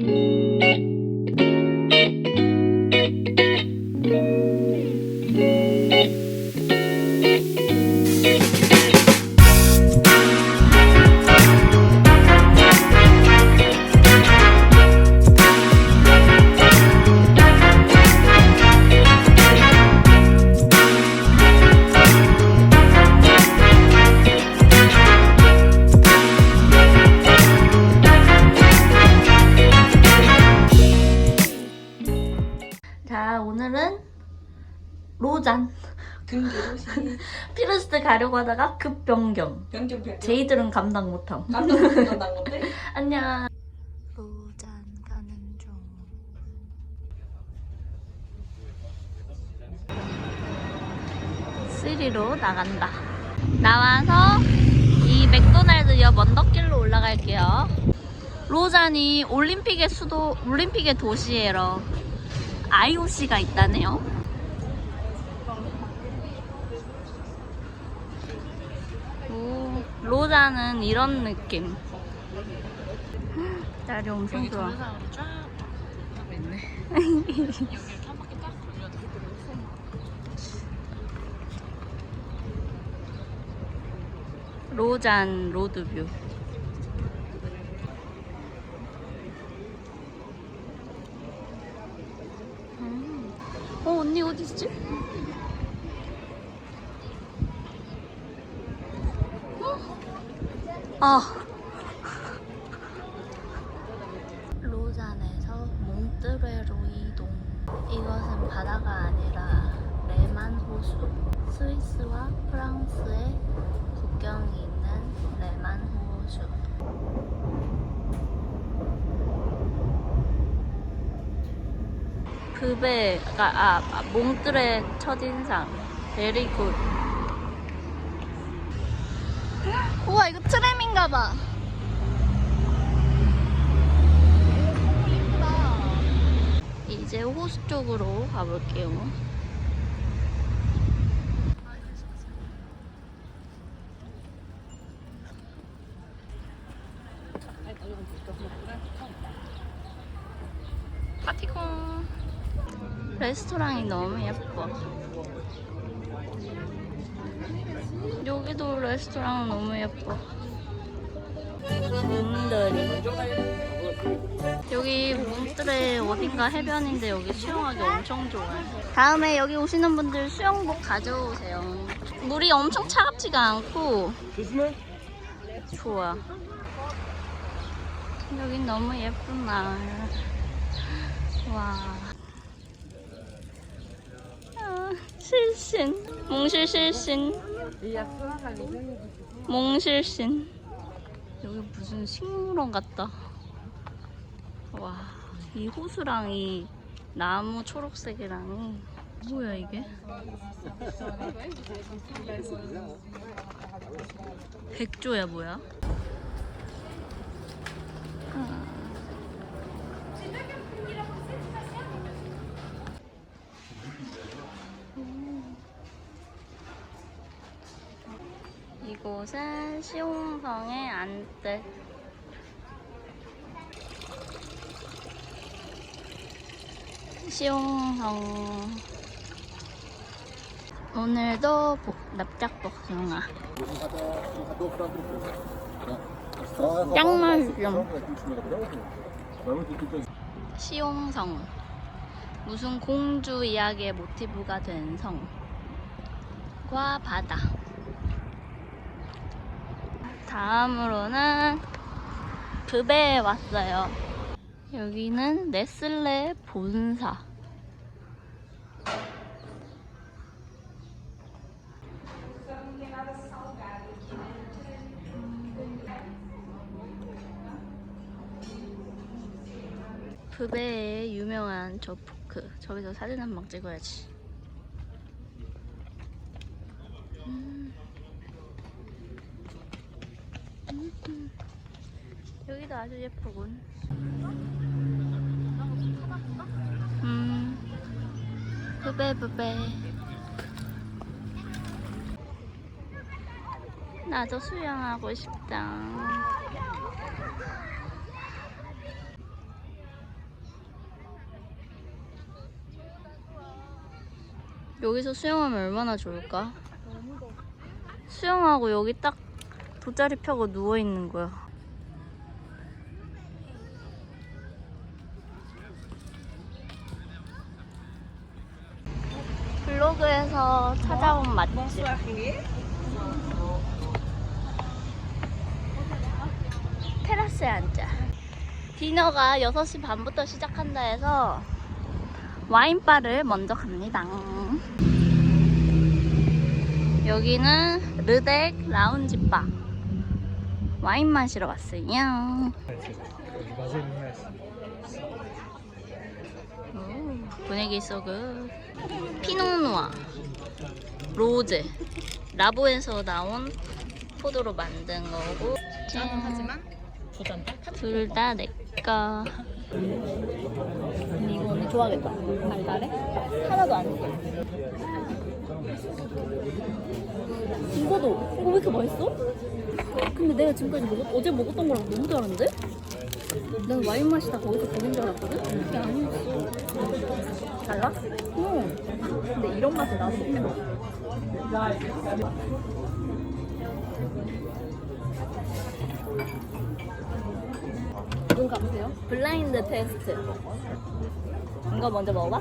자, 로잔. 피르스트 가려고 하다가 급 변경. 변경 변경 제이들은 감당 못함. 깜짝 놀란 건데 안녕. 로잔 가는 중. 쓰리로 나간다. 나와서 이 맥도날드 옆 언덕길로 올라갈게요. 로잔이 올림픽의 수도, 올림픽의 도시에러 IOC가 있다네요. 로잔은 이런 느낌. 날이 엄청 좋아. 로잔 로드뷰. 음. 어 언니 어디 있지? 아. 로잔에서 몽뜨레로 이동. 이것은 바다가 아니라 레만 호수. 스위스와 프랑스의 국경이 있는 레만 호수. 그베가 아, 아 몽뜨레 첫인상. 베리 굿. 우와 이거 트램인가 봐. 이제 호수 쪽으로 가볼게요. 파티콘 레스토랑이 너무 예뻐. 여기도 레스토랑 너무 예뻐. 몽들이. 여기 몽들의 어딘가 해변인데 여기 수영하기 엄청 좋아요. 다음에 여기 오시는 분들 수영복 가져오세요. 물이 엄청 차갑지가 않고 좋아. 여긴 너무 예쁜 날. 와. 아, 실신. 몽실 실신. 몽실신. 여기 무슨 식물원 같다. 와, 이 호수랑 이 나무 초록색이랑이 뭐야 이게? 백조야 뭐야? 이곳은 시옹성의 안뜰. 시옹성. 오늘도 복, 납작 복숭아. 짱 맛있어. 시옹성. 무슨 공주 이야기의 모티브가 된 성과 바다. 다음으로는 급에 왔어요. 여기는 네슬레 본사. 부베의 유명한 저 포크. 저기서 사진 한 방 찍어야지. 여기도 아주 예쁘군. 음, 부베부베. 나도 수영하고 싶다. 여기서 수영하면 얼마나 좋을까? 수영하고 여기 딱 돗자리 펴고 누워 있는 거야. 블로그에서 찾아온 맛집. 테라스에 앉자. 디너가 6시 반부터 시작한다 해서 와인바를 먼저 갑니다. 여기는 르덱 라운지바. 와인 마시러 왔어요. 오, 분위기 쏘그. 피노누아, 로제, 라보에서 나온 포도로 만든 거고. 나는 하지만 두잔 둘다 내꺼. 근데 이거 언니 좋아하겠다. 달달해? 하나도 안 써. 이거도 이거 왜 이렇게 맛있어? 근데 내가 지금까지 먹었, 어제 먹었던 거랑 너무 다른데? 난 와인 맛이 다 거기서 거긴 줄 알았거든? 그게 아니었어. 달라? 응. 근데 이런 맛이 나도 먹겠다. 눈 감으세요. 블라인드 테스트. 이거 먼저 먹어봐.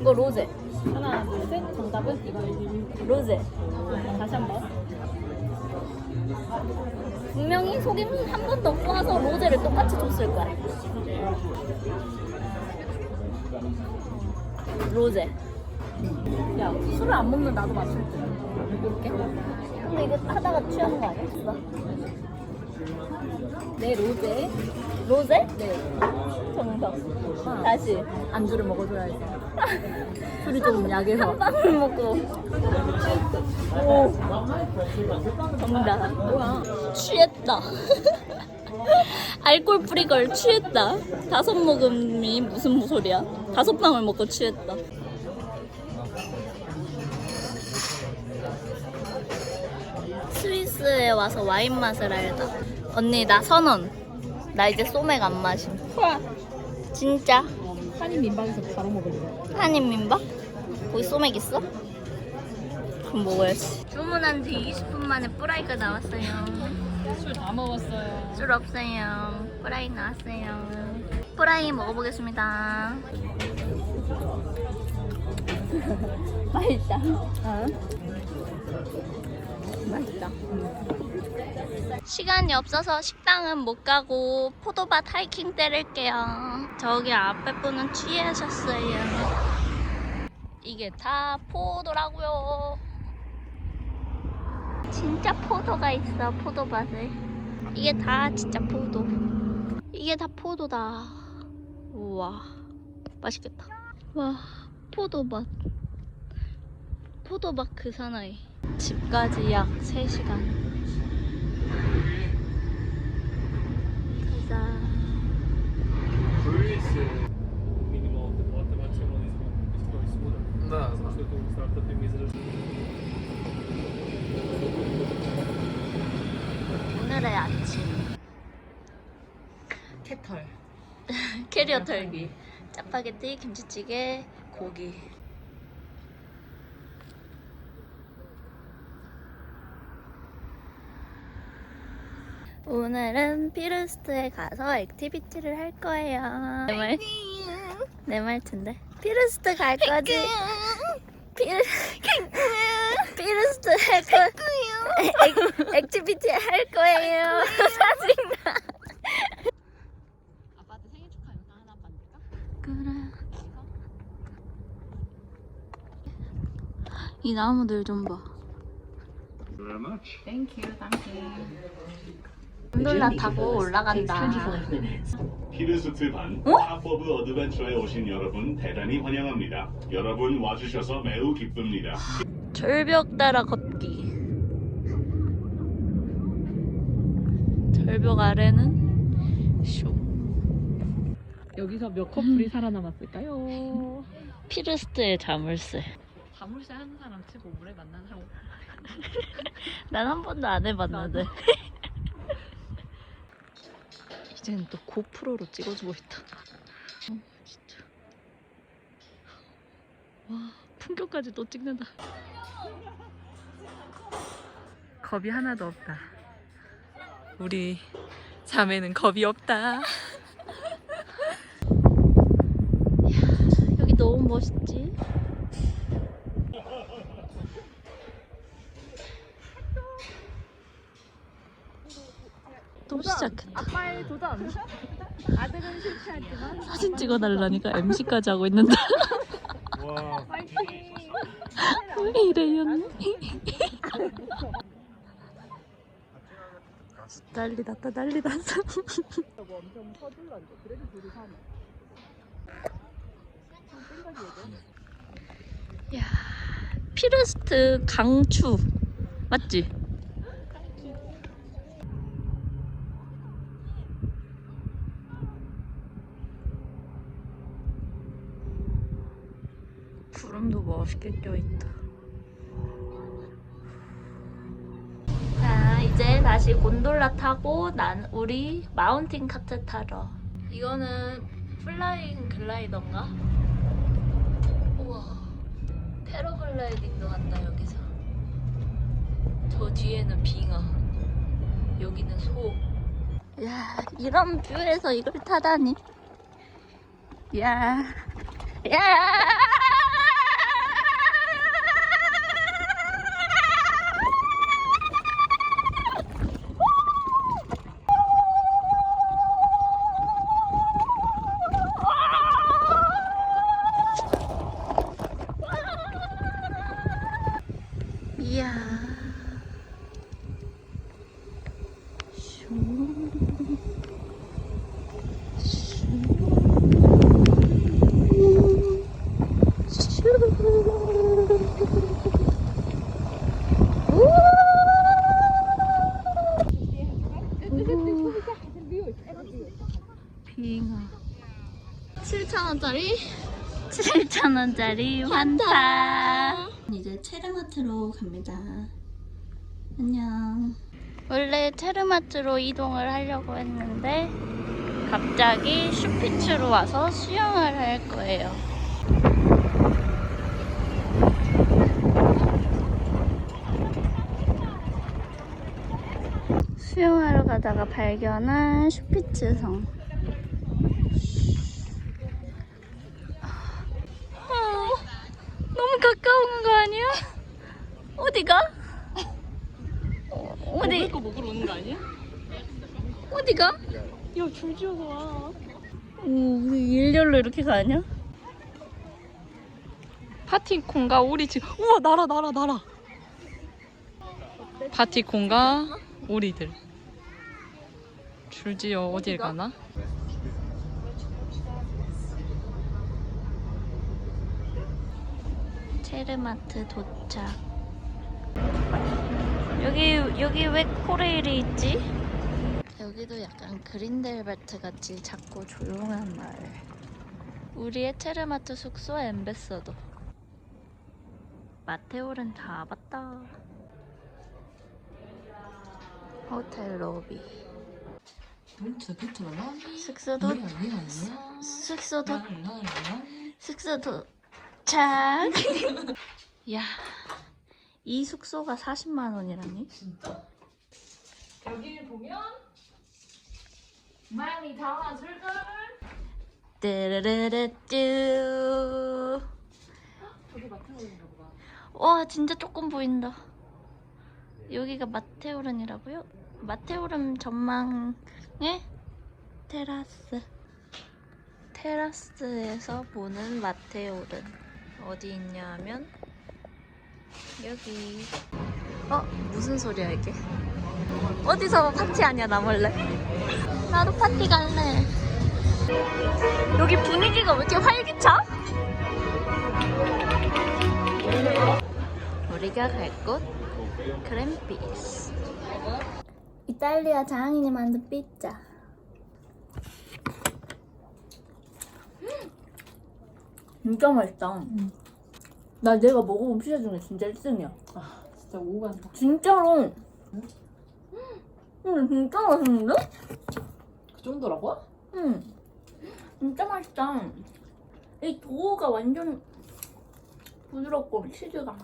이거 로제. 하나 둘 셋 정답은 이거 로제. 다시 한 번 분명히 속임 한번더 꼬아서 로제를 똑같이 줬을 거야. 로제. 야 술을 안 먹는 나도 마실 줄 이렇게 근데 이거 하다가 취하는 거 아니야? 봐. 네 로제 로제? 네 정답. 아. 다시. 안주를 먹어줘야지 술이 좀 약해서 한 방울 먹고. 오. 정답. 뭐야 취했다. 알콜 프리 걸 취했다. 다섯 모금이 무슨 소리야? 다섯 방울 먹고 취했다. 스위스에 와서 와인 맛을 알다. 언니 나 선언. 나 이제 소맥 안 마심. 진짜? 한인 민박에서 바로 먹을래 한인 민박? 거기 소맥 있어? 그럼 먹어야지. 주문한 뒤 20분 만에 뿌라이가 나왔어요. 술 다 먹었어요 술 없어요. 뿌라이 나왔어요. 뿌라이 먹어보겠습니다. 맛있다. 아 맛있다 시간이 없어서 식당은 못 가고 포도밭 하이킹 때릴게요. 저기 앞에 분은 취하셨어요. 이게 다 포도라고요. 진짜 포도가 있어 포도밭에. 이게 다 진짜 포도. 이게 다 포도다. 우와 맛있겠다. 와 포도밭. 포도밭 그 사나이. 집까지 약 3시간. 가자. minimo automatycznie jest to Да, да. Защото стартът им изрежда. 오늘의 아침 캐털 캐리어 털기 짜파게티 김치찌개 고기 오늘은 피르스트에 가서 액티비티를 할 거예요 내 말? 내 말투인데 피르스트 갈 거지? 피르... 피르스트 할 거... 액, 액티비티 할 거예요 짜증나 아빠한테 생일 축하 영상 하나 만들까? 그래. 이 나무들 좀 봐. Very much. 땡큐 곤돌라 타고 올라간다. 히르스트 반 하퍼브 어드벤처에 오신 여러분 대단히 환영합니다. 여러분 와주셔서 매우 기쁩니다. 절벽 따라 걷기. 절벽 아래는 쇼. 여기서 몇 커플이 살아남았을까요? 피르스트의 자물쇠. 자물쇠 하는 사람 치고 오래 만난 사람 난 한 번도 안 해봤는데. 이젠 또 고프로로 찍어주고 있다. 어, 진짜. 와, 풍경까지 또 찍는다. 겁이 하나도 없다. 우리 자매는 겁이 없다. 여기 너무 멋있지? 아빠의 도전. 아들은 실패하지만 사진 찍어달라니까 MC까지 하고 있는데 와. 파이팅. 왜 이래요? 난리 났다 난리 났어. 엄청 서둘렀는데 그래도 둘이 사네. 야 피르스트 강추 맞지? 멋있게 껴있다. 자 이제 다시 곤돌라 타고 난 우리 마운틴 카트 타러. 이거는 플라잉 글라이더인가? 우와. 패러글라이딩도 한다 여기서 저 뒤에는 빙어 여기는 소 야 이런 뷰에서 이걸 타다니 야 야! 슈. 슈. 슈. 우. 빙어. 7,000원짜리? 7,000원짜리 환타. 이제 체르마트로 갑니다. 안녕. 원래 체르마트로 이동을 하려고 했는데 갑자기 슈피츠로 와서 수영을 할 거예요. 수영하러 가다가 발견한 슈피츠성. 아, 너무 가까운 거 아니야? 어디가? 어, 어디? 거 먹으러 오는 거 아니야? 어디가? 야, 줄 지어서 와. 오, 일렬로 이렇게 가냐? 파티콘과 우리 지금 우와 날아 날아 날아. 파티콘과 우리들. 줄지어 어딜 가나? 체르마트 도착. 여기 여기 왜 코레일이 있지? 여기도 약간 그린델벨트 같이 작고 조용한 마을. 우리의 체르마트 숙소 엠베서더. 마테올은 다 와봤다. 호텔 로비. 숙소도 숙소도 숙소 도 착. 야, 이 숙소가 40만 원이라니? 여기 보면 많이 담아줄 걸. 뚜르르르뚜. 저기 마트홀인가 보다. 와, 진짜 조금 보인다. 여기가 마테오른이라고요? 마테오른 전망의 테라스. 테라스에서 보는 마테오른. 어디 있냐 하면 여기. 어? 무슨 소리야 이게? 어디서 파티하냐 나 몰래? 나도 파티 갈래. 여기 분위기가 왜 이렇게 활기차? 우리가 갈 곳 그랜피스 이탈리아 장인이 만든 피자 진짜 맛있다 나 내가 먹어본 피자 중에 진짜 1등이야 진짜 오간다. 진짜로 응 진짜 맛있는데? 그 정도라고? 응 진짜 맛있다 이 도우가 완전 부드럽고 치즈가.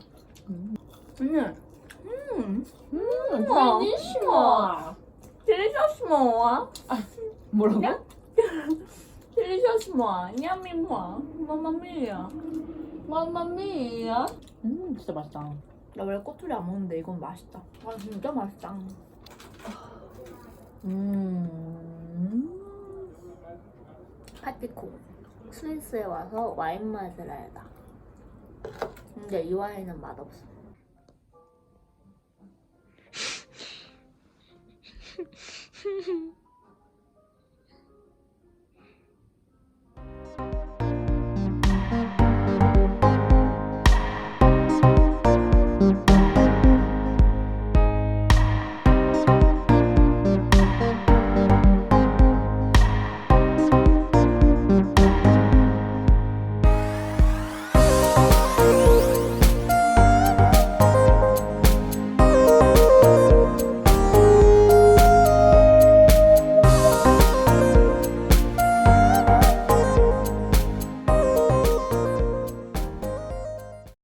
음. 언니. 음. 음, 부드러워. 딜리셔스모아. 뭐라고? 딜리셔스모아. 냠미모아. 마마미야. 맘마미야. 음, 진짜 맛있다. 나 원래 꼬투리 안 먹는데 이건 맛있다. 아 진짜 맛있다. 음. 파티코. 스위스에 와서 와인 맛을 알다. 근데 이 와인은 맛없어.